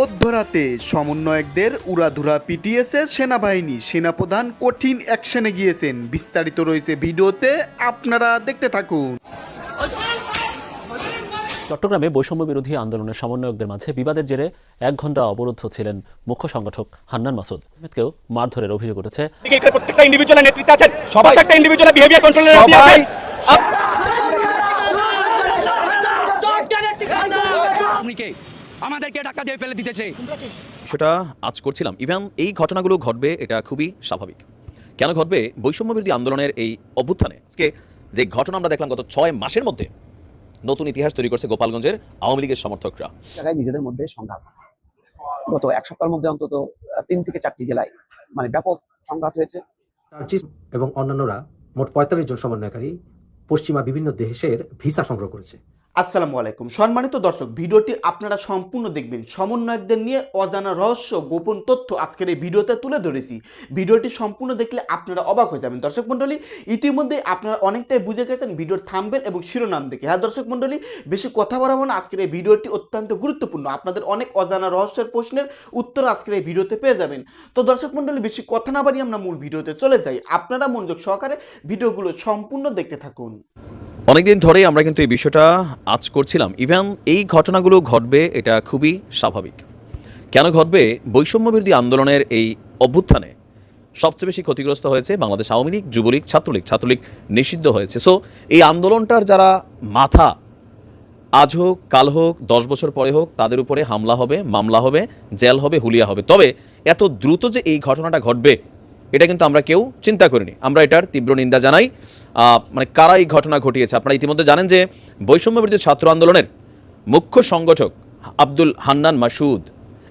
মধ্যরাতে সমন্বয়কদের উড়াধুরা পিটিয়েছে সেনাবাহিনী সেনাপ্রধান কঠিন অ্যাকশনে গিয়েছেন। বিস্তারিত রয়েছে ভিডিওতে আপনারা দেখতে থাকুন। চট্টগ্রামে বৈষম্য বিরোধী আন্দোলনের সমন্বয়কদের মাঝে বিবাদের জেরে এক ঘণ্টা অবরুদ্ধ ছিলেন মুখ্য সংগঠক হান্নান মাসুদ। আহমেদকেও মারধরের অভিযোগ উঠেছে। প্রত্যেকটা ইন্ডিভিজুয়াল নেতৃত্বে আছেন। প্রত্যেকটা ইন্ডিভিজুয়াল বিহেভিয়ার কন্ট্রোলের আপনি সবাই ভূমিকে আমাদেরকে ধাক্কা দিয়ে ফেলে দিতেছে সেটা আজ করছিলাম। ইভেন এই ঘটনাগুলো ঘটবে এটা খুবই স্বাভাবিক। কেন ঘটবে? বৈষম্য বিরোধী আন্দোলনের এই অভ্যুত্থানে আজকে যে ঘটনা আমরা দেখলাম গত ছয় মাসের মধ্যে নতুন ইতিহাস তৈরি করছে গোপালগঞ্জের আওয়ামী লীগের সমর্থকরা। নিজেদের মধ্যে সংঘাত। গত এক সপ্তাহের মধ্যে অন্তত তিন থেকে চারটি জেলায় মানে ব্যাপক সংঘাত হয়েছে। এবং অন্যান্যরা মোট পঁয়তাল্লিশ জন সমন্বয়কারী পশ্চিমা বিভিন্ন দেশের ভিসা সংগ্রহ করেছে। আসসালামু আলাইকুম। সম্মানিত দর্শক, ভিডিওটি আপনারা সম্পূর্ণ দেখবেন। সমন্বয়কদের নিয়ে অজানা রহস্য, গোপন তথ্য আজকের এই ভিডিওতে তুলে ধরেছি। ভিডিওটি সম্পূর্ণ দেখলে আপনারা অবাক হয়ে যাবেন। দর্শক মণ্ডলী, ইতিমধ্যে আপনারা অনেকটাই বুঝে গেছেন ভিডিওর থাম্বেল এবং শিরোনাম দেখে। হ্যাঁ দর্শক মণ্ডলী, বেশি কথা বাড়াবো না। আজকের এই ভিডিওটি অত্যন্ত গুরুত্বপূর্ণ। আপনাদের অনেক অজানা রহস্যের প্রশ্নের উত্তর আজকের এই ভিডিওতে পেয়ে যাবেন। তো দর্শক মণ্ডলী, বেশি কথা না বাড়িয়ে আমরা মূল ভিডিওতে চলে যাই। আপনারা মনোযোগ সহকারে ভিডিওগুলো সম্পূর্ণ দেখতে থাকুন। অনেকদিন ধরেই আমরা কিন্তু এই বিষয়টা আজ করছিলাম। ইভেন এই ঘটনাগুলো ঘটবে, এটা খুবই স্বাভাবিক। কেন ঘটবে? বৈষম্য বিরোধী আন্দোলনের এই অভ্যুত্থানে সবচেয়ে বেশি ক্ষতিগ্রস্ত হয়েছে বাংলাদেশ আওয়ামী লীগ, যুবলীগ, ছাত্রলীগ। ছাত্রলীগ নিষিদ্ধ হয়েছে। সো এই আন্দোলনটার যারা মাথা, আজ হোক, কাল হোক, দশ বছর পরে হোক, তাদের উপরে হামলা হবে, মামলা হবে, জেল হবে, হুলিয়া হবে। তবে এত দ্রুত যে এই ঘটনাটা ঘটবে এটা কিন্তু আমরা কেউ চিন্তা করিনি। আমরা এটার তীব্র নিন্দা জানাই। মানে কারা এই ঘটনা ঘটিয়েছে? আপনারা ইতিমধ্যে জানেন যে বৈষম্য বিরোধী ছাত্র আন্দোলনের মুখ্য সংগঠক আব্দুল হান্নান মাসুদ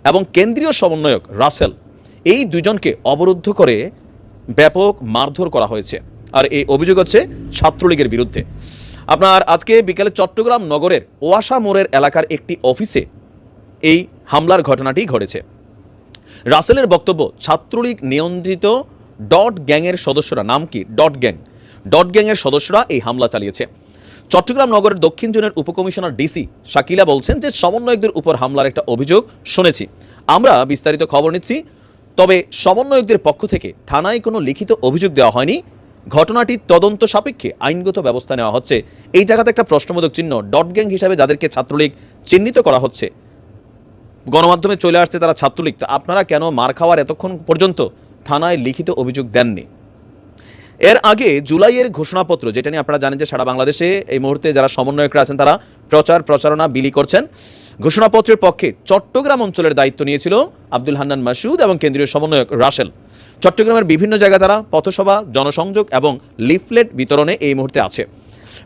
এবং কেন্দ্রীয় সমন্বয়ক রাসেল এই দুজনকে অবরুদ্ধ করে ব্যাপক মারধর করা হয়েছে। আর এই অভিযোগ হচ্ছে ছাত্রলীগের বিরুদ্ধে। আপনার আজকে বিকেলে চট্টগ্রাম নগরের ওয়াসা মোড়ের এলাকার একটি অফিসে এই হামলার ঘটনাটি ঘটেছে। রাসেলের বক্তব্য, ছাত্রলীগ নিয়ন্ত্রিত ডট গ্যাংয়ের সদস্যরা, নাম কি? Dot gang. ডট গ্যাংয়ের সদস্যরা এই হামলা চালিয়েছে। চট্টগ্রাম নগরের দক্ষিণ জোনের উপকমিশনার ডিসি শাকিলা বলছেন যে সমন্বয়কদের উপর হামলার একটা অভিযোগ শুনেছি। আমরা বিস্তারিত খবর নিচ্ছি। তবে সমন্বয়কদের পক্ষ থেকে থানায় কোনো লিখিত অভিযোগ দেওয়া হয়নি। ঘটনাটি তদন্ত সাপেক্ষে আইনগত ব্যবস্থা নেওয়া হচ্ছে। এই জায়গাতে একটা প্রশ্নবোধক চিহ্ন, ডট গ্যাং হিসাবে যাদেরকে ছাত্রলীগ চিহ্নিত করা হচ্ছে গণমাধ্যমে চলে আসছে তারা ছাত্রলীগ। তা আপনারা কেন মার খাওয়ার এতক্ষণ পর্যন্ত থানায় লিখিত অভিযোগ দেননি? এর আগে জুলাইয়ের ঘোষণাপত্র, যেটা নিয়ে আপনারা জানেন যে সারা বাংলাদেশে এই মুহূর্তে যারা সমন্বয়করা আছেন তারা প্রচার, প্রচারণা, বিলি করছেন। ঘোষণাপত্রের পক্ষে চট্টগ্রাম অঞ্চলের দায়িত্ব নিয়েছিল আব্দুল হান্নান মাসুদ এবং কেন্দ্রীয় সমন্বয়ক রাসেল। চট্টগ্রামের বিভিন্ন জায়গায় তারা পথসভা, জনসংযোগ এবং লিফলেট বিতরণে এই মুহূর্তে আছে।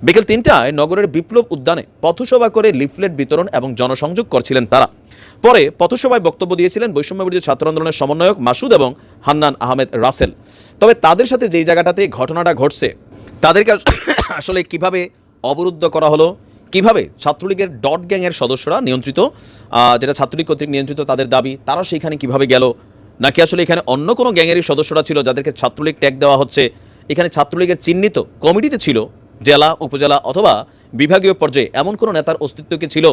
বিকেল তিনটায় নগরের বিপ্লব উদ্যানে পথসভা করে লিফলেট বিতরণ এবং জনসংযোগ করছিলেন তারা। পরে পথসভায় বক্তব্য দিয়েছিলেন বৈষম্য বিরোধী ছাত্র আন্দোলনের সমন্বয়ক মাসুদ এবং হান্নান আহমেদ রাসেল। তবে তাদের সাথে যেই জায়গাটাতে ঘটনাটা ঘটছে, তাদেরকে আসলে কীভাবে অবরুদ্ধ করা হলো, কীভাবে ছাত্রলীগের ডট গ্যাংয়ের সদস্যরা নিয়ন্ত্রিত যেটা ছাত্রলীগ কর্তৃক নিয়ন্ত্রিত তাদের দাবি, তারা সেইখানে কীভাবে গেল? নাকি আসলে এখানে অন্য কোনো গ্যাংয়েরই সদস্যরা ছিল যাদেরকে ছাত্রলীগ ট্যাগ দেওয়া হচ্ছে? এখানে ছাত্রলীগের চিহ্নিত কমিটিতে ছিল জেলা, উপজেলা অথবা বিভাগীয় পর্যায়ে এমন কোনো নেতার অস্তিত্ব কি ছিল?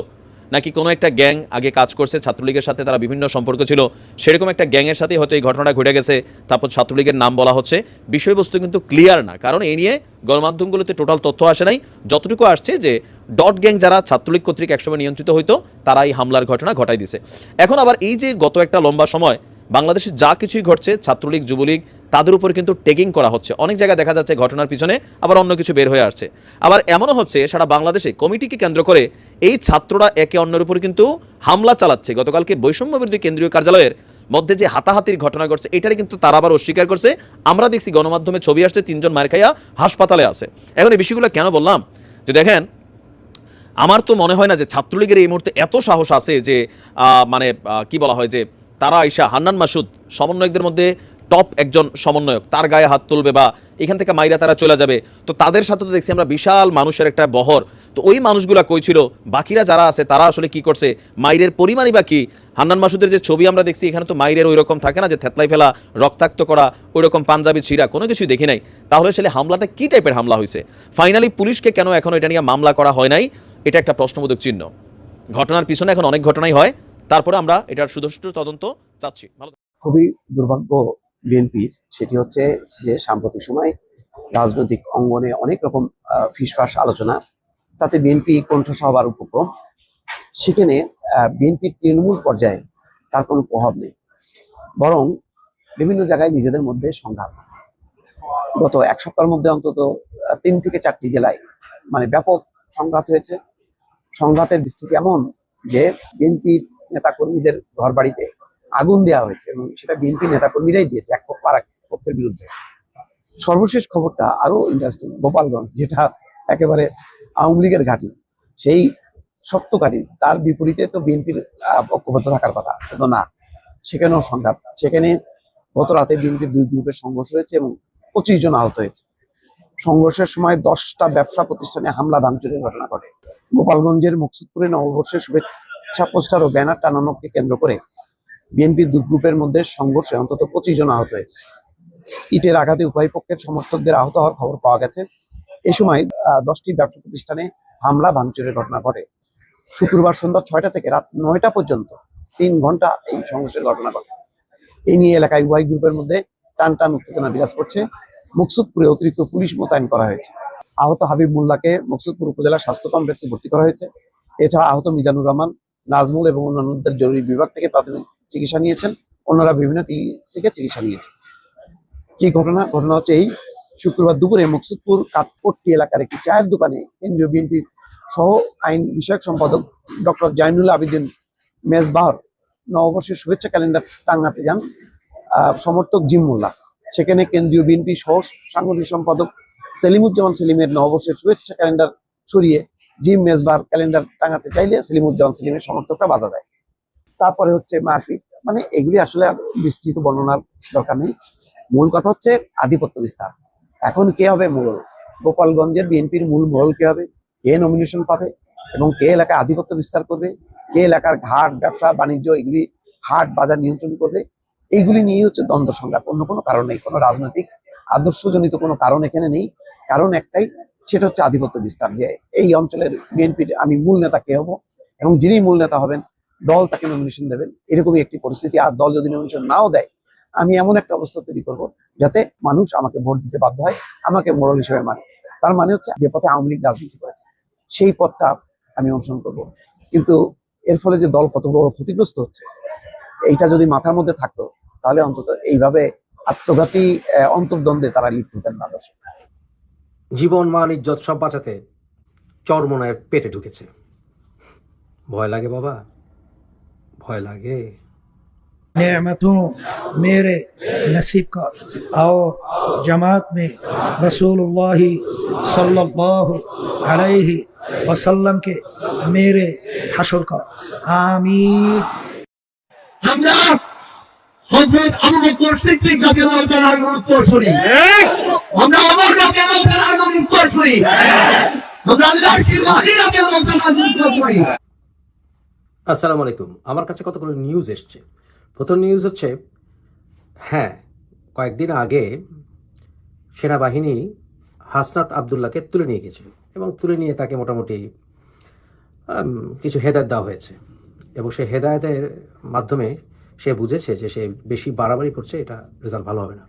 নাকি কোনো একটা গ্যাং আগে কাজ করছে, ছাত্রলীগের সাথে তারা বিভিন্ন সম্পর্ক ছিল, সেরকম একটা গ্যাংয়ের সাথে হয়তো এই ঘটনাটা ঘটে গেছে। তারপর ছাত্রলীগের নাম বলা হচ্ছে। বিষয়বস্তু কিন্তু ক্লিয়ার না, কারণ এই নিয়ে গণমাধ্যমগুলোতে টোটাল তথ্য আসে নাই। যতটুকু আসছে যে ডট গ্যাং যারা ছাত্রলীগ কর্তৃক একসময় নিয়ন্ত্রিত হইতো, তারা এই হামলার ঘটনা ঘটাই দিছে। এখন আবার এই যে গত একটা লম্বা সময় বাংলাদেশে যা কিছুই ঘটছে, ছাত্রলীগ, যুবলীগ, তাদের উপর কিন্তু টেকিং করা হচ্ছে। অনেক জায়গায় দেখা যাচ্ছে ঘটনার পিছনে আবার অন্য কিছু বের হয়ে আসছে। আবার এমনও হচ্ছে, সারা বাংলাদেশে কমিটিকে কেন্দ্র করে এই ছাত্ররা একে অন্যের উপর কিন্তু হামলা চালাচ্ছে। গতকালকে বৈষম্য বিরোধী কেন্দ্রীয় কার্যালয়ের মধ্যে যে হাতাহাতির ঘটনা ঘটছে এটারে কিন্তু তারা আবার অস্বীকার করছে। আমরা দেখছি গণমাধ্যমে ছবি আসছে, তিনজন মার খাইয়া হাসপাতালে আছে। এখন এই বিষয়গুলো কেন বললাম? যে দেখেন, আমার তো মনে হয় না যে ছাত্রলীগের এই মুহূর্তে এত সাহস আছে যে মানে কি বলা হয় যে তারা আইসা হান্নান মাসুদ সমন্বয়কদের মধ্যে টপ একজন সমন্বয়ক। তার গায়ে হাত তুলবে বা এখান থেকে মাইরা তারা চলে যাবে। তো তাদের সাথে তো দেখছি আমরা বিশাল মানুষের একটা বহর। তো ওই মানুষগুলা কই ছিল? বাকিরা যারা আছে, তারা আসলে কি করছে? মাইরের পরিমাণই বা কি? হান্নান মাসুদের যে ছবি আমরা দেখছি, এখানে তো মাইরের ওই রকম থাকে না যে থেতলাই ফেলা, রক্তাক্ত করা ওই রকম পাঞ্জাবি ছিঁড়া, কোনো কিছুই দেখি নাই। তাহলে আসলে হামলাটা কি টাইপের হামলা হয়েছে ফাইনালি পুলিশকে কেন এখন এটা নিয়ে মামলা করা হয় নাই? এটা একটা প্রশ্নবোধক চিহ্ন। ঘটনার পিছনে এখন অনেক ঘটনাই হয়। তারপরে আমরা এটার সুদৃষ্ট তদন্ত চাচ্ছি। ভালো খুবই দুর্ভাগ্য বিএনপির, সেটি হচ্ছে যে সাম্প্রতিক সময় রাজনৈতিক অঙ্গনে অনেক রকম ফিসফাস আলোচনা, তাতে বিএনপি কণ্ঠসহ হবার উপক্রম, সেখানে বিএনপির তৃণমূল পর্যায়ে তার কোনো প্রভাব নেই। বরং বিভিন্ন জায়গায় নিজেদের মধ্যে সংঘাত। গত এক সপ্তাহের মধ্যে অন্তত তিন থেকে চারটি জেলায় মানে ব্যাপক সংঘাত হয়েছে। সংঘাতের দৃষ্টিটি এমন যে বিএনপির নেতাকর্মীদের ঘর বাড়িতে আগুন দেওয়া হয়েছে এবং সেটা বিএনপি নেতাকর্মীরাই দিয়েছে, এক পক্ষ আর এক পক্ষের বিরুদ্ধে। সর্বশেষ খবরটা আরও ইন্টারেস্টিং গোপালগঞ্জ, যেটা একেবারে আওয়ামী লীগের ঘাঁটি, সেই সত্য ঘাঁটি, তার বিপরীতে তো বিএনপির ঐক্যবদ্ধ থাকার কথা কিন্তু না। সেখানেও সংঘাত, সেখানে গত রাতে বিএনপির দুই গ্রুপের সংঘর্ষ হয়েছে এবং পঁচিশ জন আহত হয়েছে। সংঘর্ষের সময় দশটা ব্যবসা প্রতিষ্ঠানে হামলা, ভাঙচুরের ঘটনা ঘটে। গোপালগঞ্জের মুকসুদপুরে নববর্ষের শুভেচ্ছা পোস্টার ও ব্যানার টানানোকে কেন্দ্র করে বিএনপির দুই গ্রুপের মধ্যে সংঘর্ষে অন্তত পঁচিশ জন আহত হয়েছে। ইটের আঘাতে উভয় পক্ষের সমর্থকদের আহত হওয়ার খবর পাওয়া গেছে। এ সময় দশটি ব্যবসা প্রতিষ্ঠানে হামলা, ভাঙচুরের ঘটনা ঘটে। শুক্রবার সন্ধ্যা ছয়টা থেকে রাত নয়টা পর্যন্ত তিন ঘণ্টা এই সংঘর্ষের ঘটনা ঘটে। এই নিয়ে এলাকায় উভয় গ্রুপের মধ্যে টান টান উত্তেজনা বিরাজ করছে। মুকসুদপুরে অতিরিক্ত পুলিশ মোতায়েন করা হয়েছে। আহত হাবিব মোল্লাকে মুকসুদপুর উপজেলা স্বাস্থ্য কমপ্লেক্সে ভর্তি করা হয়েছে। এছাড়া আহত মিজানুর রহমান নাজমুল এবং অন্যান্যদের জরুরি বিভাগ থেকে প্রাথমিক চিকিৎসা নিয়েছেন। অন্যরা বিভিন্ন থেকে চিকিৎসা নিয়েছেন। কি ঘটনা? ঘটনা হচ্ছে এই, শুক্রবার দুপুরে মুকসুদপুর কাতপট্টি এলাকার একটি চায়ের দোকানে কেন্দ্রীয় বিএনপির সহ আইন বিষয়ক সম্পাদক ডক্টর জাইনুল আবিদিন মেজবাহর নববর্ষের শুভেচ্ছা ক্যালেন্ডার টাঙ্গাতে যান সমর্থক জিম সেখানে কেন্দ্রীয় বিএনপি সহ সাংগঠনিক সম্পাদক সেলিমুজ্জামান সেলিমের নববর্ষের শুভেচ্ছা ক্যালেন্ডার সরিয়ে জিম মেজবার ক্যালেন্ডার টাঙাতে চাইলে সেলিমুজ্জামান সেলিমের সমর্থকরা বাধা দেয়। তারপরে হচ্ছে মারপিট মানে এগুলি আসলে বিস্তৃত বর্ণনার দরকার নেই। মূল কথা হচ্ছে আধিপত্য বিস্তার। এখন কে হবে মোড়ল গোপালগঞ্জের বিএনপির মূল মোড়ল কে হবে? কে নমিনেশন পাবে? এবং কে এলাকায় আধিপত্য বিস্তার করবে? কে এলাকার ঘাট, ব্যবসা, বাণিজ্য, এগুলি হাট, বাজার নিয়ন্ত্রণ করবে? এইগুলি নিয়ে হচ্ছে দ্বন্দ্ব সংঘাত। অন্য কোনো কারণ নেই, কোনো রাজনৈতিক আদর্শজনিত কোনো কারণ এখানে নেই। কারণ একটাই সেটা হচ্ছে আধিপত্য বিস্তার, যে এই অঞ্চলের বিএনপির আমি মূল নেতা কে হব এবং যিনি মূল নেতা হবেন, দল তাকে নমিনেশন দেবেন, এরকমই একটি পরিস্থিতি। আর দল যদি নমিনেশন নাও দেয়, আমি এমন একটা অবস্থা তৈরি করব যাতে মানুষ আমাকে ভোট দিতে বাধ্য হয়, আমাকে মোড়ল হিসেবে মানে। তার মানে হচ্ছে যে পথে আওয়ামী লীগ রাজনীতি করেছে সেই পথটা আমি অনুসরণ করব। কিন্তু এর ফলে যে দল কত বড় ক্ষতিগ্রস্ত হচ্ছে, এইটা যদি মাথার মধ্যে থাকতো, তাহলে অন্তত এইভাবে আত্মঘাতী অন্তর্দ্বন্দ্বে তারা লিপ্ত হতেন না দর্শক। জীবন মান ইজ্জত সব বাঁচাতে চরমনায়ের পেটে ঢুকেছে। ভয় লাগে বাবা? ভয় লাগে। মেরে নসিব কাজ জমাত মে রসুল্লাহ সাহি ওসলমকে মেরে হাসর কর। আমি হজরত আবু বকর সিদ্দিক রাদিয়াল্লাহু তাআলার উত্তরসূরি আমরা ওমর রাদিয়াল্লাহু তাআলার উত্তরসূরি আমরা আল্লাহর সিফাতি রাদিয়াল্লাহু তাআলার উত্তরসূরি আসসালামু আলাইকুম। আমার কাছে কতগুলো নিউজ এসছে? প্রথম নিউজ হচ্ছে হ্যাঁ কয়েকদিন আগে সেনাবাহিনী হাসনাত আবদুল্লাহকে তুলে নিয়ে গেছিল এবং তুলে নিয়ে তাকে মোটামুটি কিছু হেদায়ত দেওয়া হয়েছে। এবং সেই হেদায়তের মাধ্যমে সে বুঝেছে যে সে বেশি বাড়াবাড়ি করছে, এটা রেজাল্ট ভালো হবে না।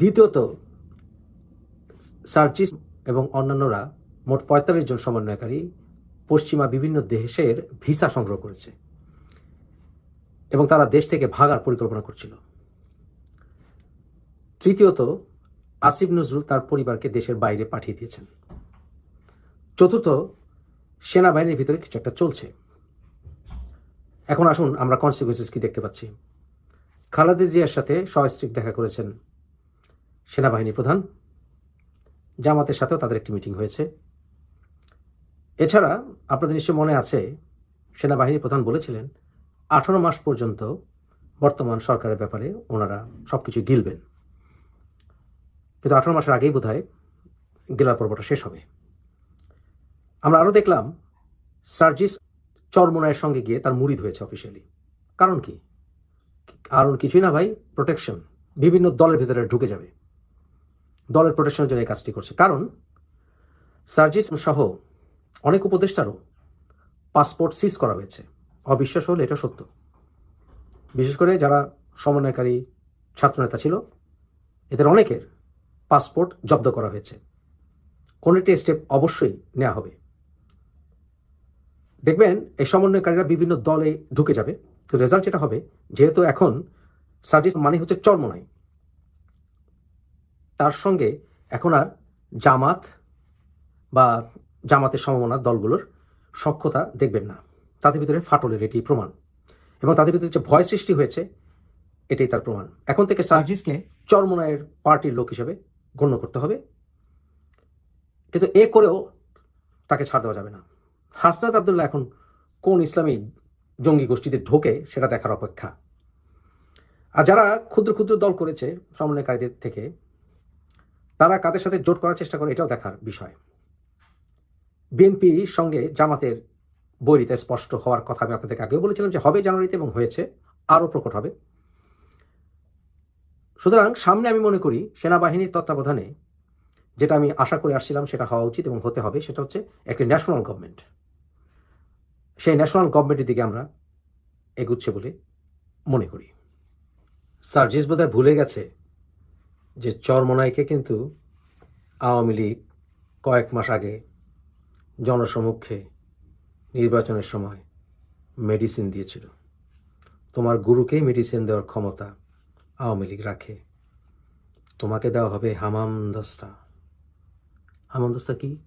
দ্বিতীয়ত, সার্চিস এবং অন্যান্যরা মোট পঁয়তাল্লিশ জন সমন্বয়কারী পশ্চিমা বিভিন্ন দেশের ভিসা সংগ্রহ করেছে এবং তারা দেশ থেকে ভাগার পরিকল্পনা করছিল। তৃতীয়ত, আসিফ নজরুল তার পরিবারকে দেশের বাইরে পাঠিয়ে দিয়েছেন। চতুর্থ, সেনাবাহিনীর ভিতরে কিছু একটা চলছে। এখন আসুন, আমরা কনসিকুয়েন্সেস কি দেখতে পাচ্ছি? খালেদা জিয়ার সাথে সস্ত্রীক দেখা করেছেন সেনাবাহিনী প্রধান। জামাতের সাথেও তাদের একটি মিটিং হয়েছে। এছাড়া আপনাদের নিশ্চয় মনে আছে, সেনাবাহিনী প্রধান বলেছিলেন, আঠারো মাস পর্যন্ত বর্তমান সরকারের ব্যাপারে ওনারা সব কিছু গিলবেন। কিন্তু আঠারো মাসের আগেই বোধ হয় গেলার পর্বটা শেষ হবে। আমরা আরও দেখলাম, সার্জিস চরমোনায়ের সঙ্গে গিয়ে তার মুরিদ হয়েছে অফিসিয়ালি কারণ কি? কারণ কিছুই না ভাই প্রোটেকশন বিভিন্ন দলের ভিতরে ঢুকে যাবে। দলের প্রোটেকশনের জন্য এই কাজটি করছে। কারণ সার্জিস সহ অনেক উপদেষ্টারও পাসপোর্ট সিজ করা হয়েছে। অবিশ্বাস হলে এটা সত্য। বিশেষ করে যারা সমন্বয়কারী ছাত্রনেতা ছিল, এদের অনেকের পাসপোর্ট জব্দ করা হয়েছে। কোনো একটি স্টেপ অবশ্যই নেওয়া হবে। দেখবেন এই সমন্বয়কারীরা বিভিন্ন দলে ঢুকে যাবে। তো রেজাল্ট যেটা হবে যেহেতু এখন সার্জিস মানে হচ্ছে চর্মনাই। তার সঙ্গে এখন আর জামাত বা জামাতের সমমনা দলগুলোর সক্ষতা দেখবেন না। তাদের ভিতরে ফাটলের এটি প্রমাণ। এবং তাদের ভিতরে যে ভয় সৃষ্টি হয়েছে এটাই তার প্রমাণ। এখন থেকে সার্জিসকে চরমনায়ের পার্টির লোক হিসেবে গণ্য করতে হবে। কিন্তু এ করেও তাকে ছাড় দেওয়া যাবে না। হাসনাত আবদুল্লাহ এখন কোন ইসলামী জঙ্গি গোষ্ঠীতে ঢোকে সেটা দেখার অপেক্ষা। আর যারা ক্ষুদ্র ক্ষুদ্র দল করেছে সমন্বয়কারীদের থেকে, তারা কাদের সাথে জোট করার চেষ্টা করে এটাও দেখার বিষয়। বিএনপির সঙ্গে জামাতের বৈরিতা স্পষ্ট হওয়ার কথা আমি আপনাদেরকে আগেও বলেছিলাম যে হবে জানুয়ারিতে এবং হয়েছে, আরও প্রকট হবে। সুতরাং সামনে আমি মনে করি সেনাবাহিনীর তত্ত্বাবধানে যেটা আমি আশা করে আসছিলাম সেটা হওয়া উচিত এবং হতে হবে, সেটা হচ্ছে একটি ন্যাশনাল গভর্নমেন্ট। সেই ন্যাশনাল গভর্নমেন্টের দিকে আমরা এগুচ্ছে বলে মনে করি। সার্জিস বোধহয় ভুলে গেছে যে চরমনাইকে কিন্তু আওয়ামী লীগ কয়েক মাস আগে জনসমক্ষে নির্বাচনের সময় মেডিসিন দিয়েছিল। তোমার গুরুকেই মেডিসিন দেওয়ার ক্ষমতা আওয়ামী লীগ রাখে। তোমাকে দেওয়া হবে হামাম দস্তা হামাম দস্তা কি?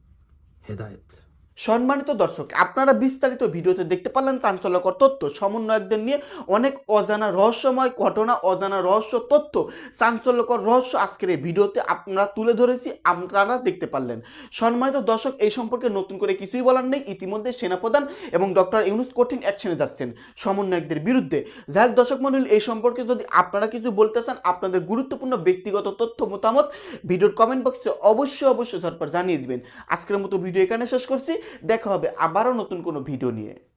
হেদায়েত। সম্মানিত দর্শক, আপনারা বিস্তারিত ভিডিওতে দেখতে পারলেন চাঞ্চল্যকর তথ্য। সমন্বয়কদের নিয়ে অনেক অজানা রহস্যময় ঘটনা, অজানা রহস্য তথ্য, চাঞ্চল্যকর রহস্য আজকের এই ভিডিওতে আপনারা তুলে ধরেছি, আপনারা দেখতে পারলেন। সম্মানিত দর্শক, এই সম্পর্কে নতুন করে কিছুই বলার নেই। ইতিমধ্যে সেনাপ্রধান এবং ডক্টর ইউনুস কঠিন অ্যাকশনে যাচ্ছেন সমন্বয়কদের বিরুদ্ধে। যাই হোক দর্শক মন্ডলী এই সম্পর্কে যদি আপনারা কিছু বলতে চান, আপনাদের গুরুত্বপূর্ণ ব্যক্তিগত তথ্য, মতামত, ভিডিওর কমেন্ট বক্সে অবশ্যই অবশ্যই ঝটপট জানিয়ে দিবেন। আজকের মতো ভিডিও এখানে শেষ করছি। দেখা হবে আবারও নতুন কোনো ভিডিও নিয়ে।